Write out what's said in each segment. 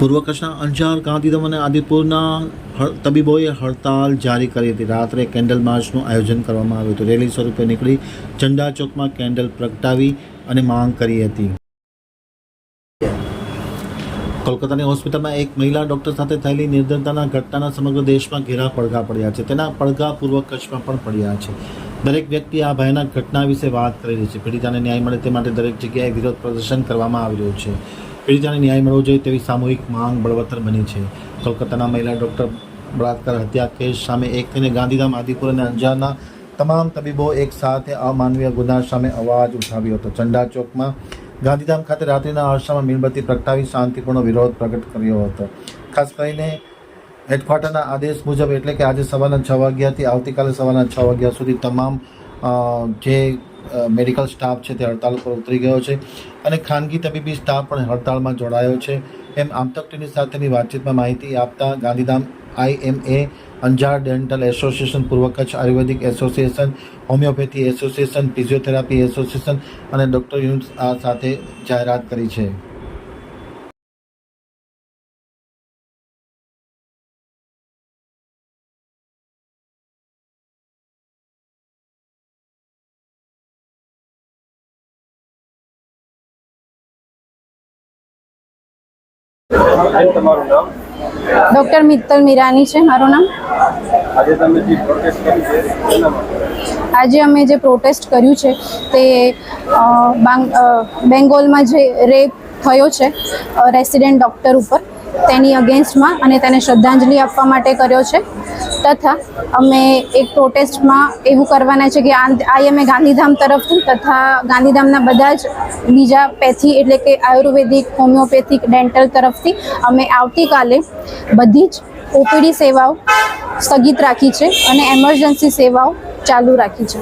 પૂર્વ કચ્છના અંજાર ગાંધીધામ અને આદિપુરના તબીબોએ હડતાલ જારી કરી હતી. રાત્રે કેન્ડલ માર્ચનું આયોજન કરવામાં આવ્યું હતું. રેલી સ્વરૂપે નીકળી ચંડા ચોકમાં કેન્ડલ પ્રગટાવી અને માંગ કરી હતી. કોલકાતાની હોસ્પિટલમાં એક મહિલા ડૉક્ટર સાથે થયેલી નિર્ધનતાના ઘટનાના સમગ્ર દેશમાં ઘેરા પડઘા પડ્યા છે. તેના પડઘા પૂર્વ કચ્છમાં પણ પડ્યા છે. દરેક વ્યક્તિ આ ભયાનક ઘટના વિશે વાત કરી રહી છે. પીડિતાને ન્યાય મળે તે માટે દરેક જગ્યાએ વિરોધ પ્રદર્શન કરવામાં આવી રહ્યું છે. પીડિતાને ન્યાય મળવો જોઈએ તેવી સામૂહિક માંગ બળવત્તર બની છે. કોલકાતાના મહિલા ડૉક્ટર બળાત્કાર હત્યા કેસ સામે એક થઈને ગાંધીધામ આદિપુર અને અંજારના તમામ તબીબો એક સાથે અમાનવીય ગુના સામે અવાજ ઉઠાવ્યો હતો. ચંડા ચોકમાં ગાંધીધામ ખાતે રાત્રિના અરસામાં મીણબત્તી પ્રગટાવી શાંતિપૂર્ણ વિરોધ પ્રગટ કર્યો હતો. ખાસ કરીને હેડક્વાર્ટરના આદેશ મુજબ એટલે કે આજે સવારના છ વાગ્યાથી આવતીકાલે સવારના છ વાગ્યા સુધી તમામ જે મેડિકલ સ્ટાફ છે તે હડતાલ પર ઉતરી ગયો છે અને ખાનગી તબીબી સ્ટાફ પણ હડતાળમાં જોડાયો છે. એમ આમતક ટીવી સાથેની વાતચીતમાં માહિતી આપતા Gandhidham IMA Anjar dental association પૂર્વ Kutch ayurvedic association, homeopathy association, physiotherapy association અને ડૉક્ટર યુનિટ આ સાથે જાહેરાત કરી છે. ડૉક્ટર મિત્તલ મીરાની છે મારું નામ. આજે અમે જે પ્રોટેસ્ટ કર્યું છે તે બાંગ- બેંગોલમાં જે રેપ થયો છે રેસિડેન્ટ ડૉક્ટર ઉપર. તેની અગેન્સ્ટમાં અને તેને શ્રદ્ધાંજલિ આપવા માટે કર્યો છે. તથા અમે એક પ્રોટેસ્ટમાં એવું કરવાના છે કે આઈએમએ ગાંધીધામ તરફથી તથા ગાંધીધામના બધા જ બીજા પેથી એટલે કે આયુર્વેદિક, હોમિયોપેથિક, ડેન્ટલ તરફથી અમે આવતીકાલે બધી જ ઓપીડી સેવાઓ સ્થગિત રાખી છે અને એમરજન્સી સેવાઓ ચાલુ રાખી છે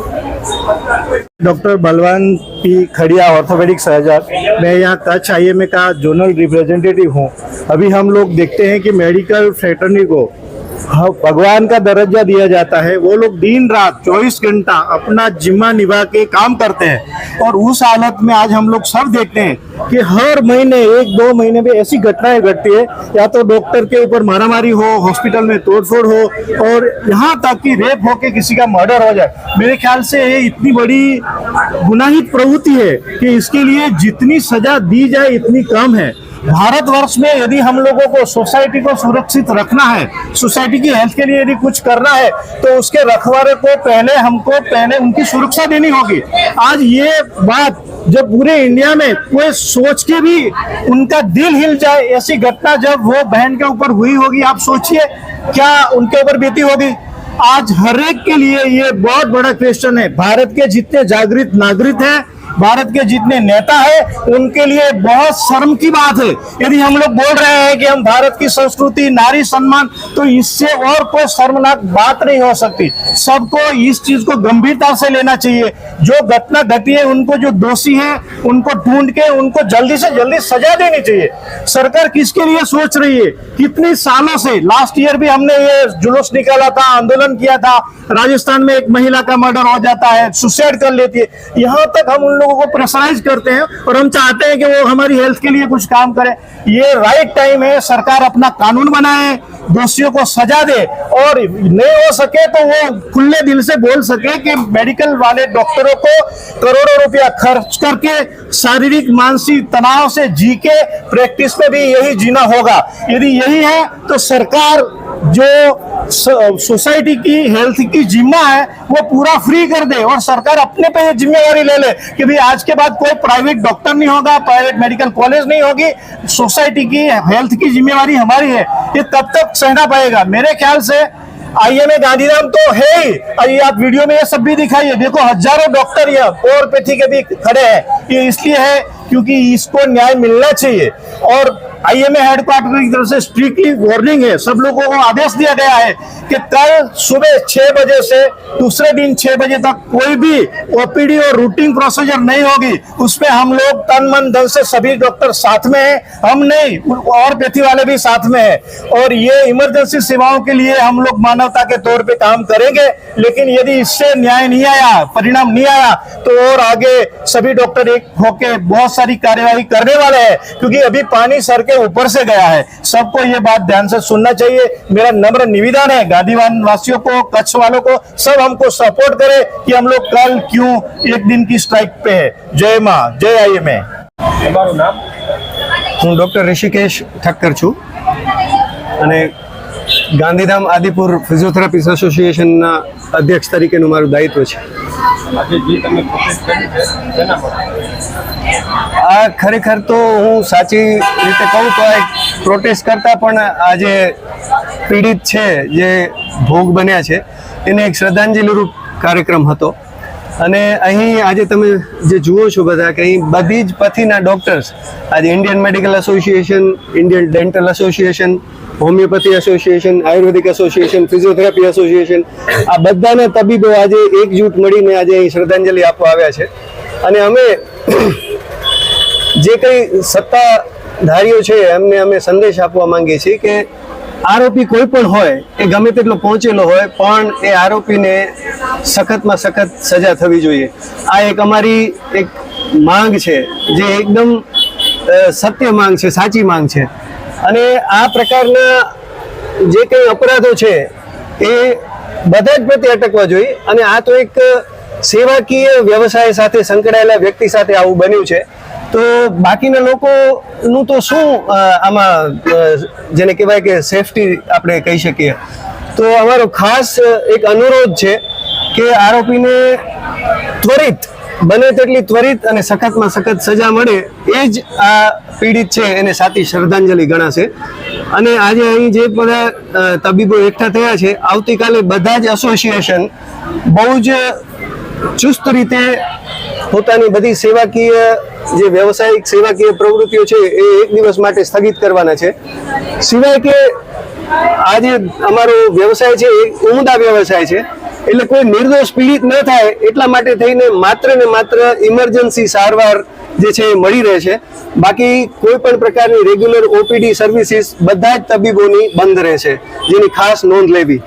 डॉक्टर बलवान पी खड़िया ऑर्थोपेडिक सर्जन मैं यहाँ कच्छ आई का जोनल रिप्रेजेंटेटिव हूँ अभी हम लोग देखते हैं कि मेडिकल फ्रेटर्नी को हाँ, भगवान का दर्जा दिया जाता है। वो लोग दिन रात 24 घंटा अपना जिम्मा निभा के काम करते हैं। और उस हालत में आज हम लोग सब देखते हैं कि हर महीने, एक दो महीने में ऐसी घटनाएँ घटती है। या तो डॉक्टर के ऊपर मारामारी हो, हॉस्पिटल में तोड़फोड़ हो, और यहाँ तक कि रेप होके किसी का मर्डर हो जाए। मेरे ख्याल से ये इतनी बड़ी गुनाहित प्रवृत्ति है कि इसके लिए जितनी सजा दी जाए, इतनी कम है। भारतवर्ष में यदि हम लोगों को सोसाइटी को सुरक्षित रखना है, सोसाइटी की हेल्थ के लिए यदि कुछ करना है तो उसके रखवारे को पहले हमको पहले उनकी सुरक्षा देनी होगी। आज ये बात जब पूरे इंडिया में कोई सोच के भी उनका दिल हिल जाए, ऐसी घटना जब वो बहन के ऊपर हुई होगी, आप सोचिए क्या उनके ऊपर बीती होगी। आज हर एक के लिए ये बहुत बड़ा क्वेश्चन है। भारत के जितने जागृत नागरिक हैं भारत के जितने नेता है, उनके लिए बहुत शर्म की बात है। यदि हम लोग बोल रहे हैं कि हम भारत की संस्कृति, नारी सम्मान तो इससे और कोई शर्मनाक बात नहीं हो सकती। सबको इस चीज़ को गंभीरता से लेना चाहिए। जो घटना घटी है, उनको जो दोषी है, उनको ढूंढ के, उनको जल्दी से जल्दी सजा देनी चाहिए। सरकार किसके लिए सोच रही है? कितनी सालों से लास्ट ईयर भी हमने ये जुलूस निकाला था, आंदोलन किया था। राजस्थान में एक महिला का मर्डर हो जाता है, सुसाइड कर लेती है। यहाँ तक हम उन लोगों को प्रेशराइज करते हैं और हम चाहते हैं कि वो हमारी हेल्थ के लिए कुछ काम करे। ये राइट टाइम है, सरकार अपना कानून बनाए, दोषियों को सजा दे और नहीं हो सके तो वो खुले दिल से बोल सके कि मेडिकल वाले डॉक्टरों को करोड़ों रुपया खर्च करके शारीरिक, मानसिक तनाव से जी के प्रैक्टिस में भी यही जीना होगा। यदि यही है तो सरकार जो सोसाइटी की हेल्थ की जिम्मा है, वो पूरा फ्री कर दे और सरकार अपने पे ये जिम्मेवारी ले ले कि भाई आज के बाद कोई प्राइवेट डॉक्टर नहीं होगा प्राइवेट मेडिकल कॉलेज नहीं होगी। सोसाइटी की हेल्थ की जिम्मेवारी हमारी है। ये तब तक सहना पाएगा मेरे ख्याल से आईएमए गांधीधाम तो है ही। और आप वीडियो में ये सब भी दिखाइए। देखो, हज़ारों डॉक्टर ये होम्योपैथी के भी खड़े हैं। ये इसलिए है क्योंकि इसको न्याय मिलना चाहिए। और आईएमए हेडक्वार्टर की तरफ़ से स्ट्रिक्टली वार्निंग है। सब लोगों को आदेश दिया गया है कि कल सुबह छह बजे से दूसरे दिन छह बजे तक कोई भी ओपीडी और रूटीन प्रोसीजर नहीं होगी। उसमें हम लोग तन मन धन से सभी डॉक्टर साथ में हैं। हम नहीं, और पेथी वाले भी साथ में हैं। और ये इमरजेंसी सेवाओं के लिए हम लोग मानवता के तौर पर काम करेंगे। लेकिन यदि इससे न्याय नहीं आया, परिणाम नहीं आया तो और आगे सभी डॉक्टर एक होके बहुत सारी कार्यवाही करने वाले हैं। क्योंकि अभी पानी सर के ऊपर से गया है सबको ये बात ध्यान से सुनना चाहिए मेरा नम्र निवेदन है गांधीवान वासियों को कच्छ वालों को सब हमको सपोर्ट करे कि हम लोग कल क्यों एक दिन की स्ट्राइक पे है जय माँ जय आई एम તમારું નામ હું ડૉક્ટર ઋષિકેશ ઠક્કર છું અને ગાંધીધામ આદિપુર ફિઝિયોથેરાપિસ્ટ એસોસિએશનના અધ્યક્ષ તરીકેનું મારું દાયિત્વ છે. આજે આ ખરેખર તો હું સાચી રીતે કહું તો આ એક પ્રોટેસ્ટ કરતાં પણ આ જે પીડિત છે જે ભોગ બન્યા છે એને એક શ્રદ્ધાંજલિરૂપ કાર્યક્રમ હતો. અને અહીં આજે તમે જે જુઓ છો બધા કે અહીં બધી જ પથીના ડૉક્ટર્સ આજે Indian medical association Indian dental association homeopathy association, ayurvedic association, physiotherapy association, આ બધાના તબીબો આજે એકજૂટ મળીને આજે અહીં શ્રદ્ધાંજલિ આપવા આવ્યા છે. અને અમે જે કંઈ સત્તાધારીઓ છે, એમને અમે સંદેશ આપવા માંગીએ છીએ કે આરોપી કોઈ પણ હોય, એ ગમે તેટલો પહોંચેલો હોય, પણ એ આરોપીને સખતમાં સખત સજા થવી જોઈએ. આ એક અમારી એક માંગ છે, જે એકદમ સત્ય માંગ છે, સાચી માંગ છે. અને આ પ્રકારના જે કંઈ અપરાધો છે, એ બધા જ પ્રત્યે અટકવા જોઈએ. અને આ તો એક સેવાકીય વ્યવસાય સાથે સંકળાયેલા વ્યક્તિ સાથે આવું બન્યું છે. તો બાકીના લોકોનું તો શું આમાં જેને કહેવાય કે સેફટી આપણે કહી શકીએ. તો અમારો ખાસ એક અનુરોધ છે કે આરોપીને ત્વરિત બને તેટલી ત્વરિત અને સખતમાં સખત સજા મળે એ જ આ પીડિત છે, એને સાચી શ્રદ્ધાંજલિ ગણાશે. અને આજે અહીં જે બધા તબીબો એકઠા થયા છે, આવતીકાલે બધા જ એસોસિએશન બહુ જ ચુસ્ત રીતે પોતાની બધી સેવાકીય જે વ્યવસાયિક સેવાકીય પ્રવૃત્તિઓ છે, એ એક દિવસ માટે સ્થગિત કરવાના છે. સિવાય કે આજે અમારો વ્યવસાય છે, એ ઉમદા વ્યવસાય છે. એટલે કોઈ નિર્દોષ પીડિત ન થાય એટલા માટે થઈને માત્ર ને માત્ર ઇમરજન્સી સારવાર જે છે એ મળી રહે છે. બાકી કોઈ પણ પ્રકારની રેગ્યુલર ઓપીડી સર્વિસીસ બધા જ તબીબોની બંધ રહે છે. જેની ખાસ નોંધ લેવી.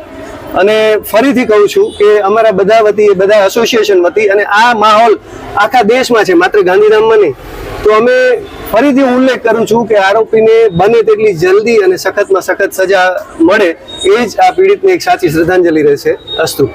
અને ફરીથી કહું છું કે અમારા બધા વતી બધા એસોસિએશન વતી અને આ માહોલ આખા દેશમાં છે, માત્ર ગાંધીધામમાં નહીં. તો અમે ફરીથી ઉલ્લેખ કરું છું કે આરોપીને બને તેટલી જલ્દી અને સખતમાં સખત સજા મળે એ જ આ પીડિતને એક સાચી શ્રદ્ધાંજલિ રહેશે. અસ્તુ.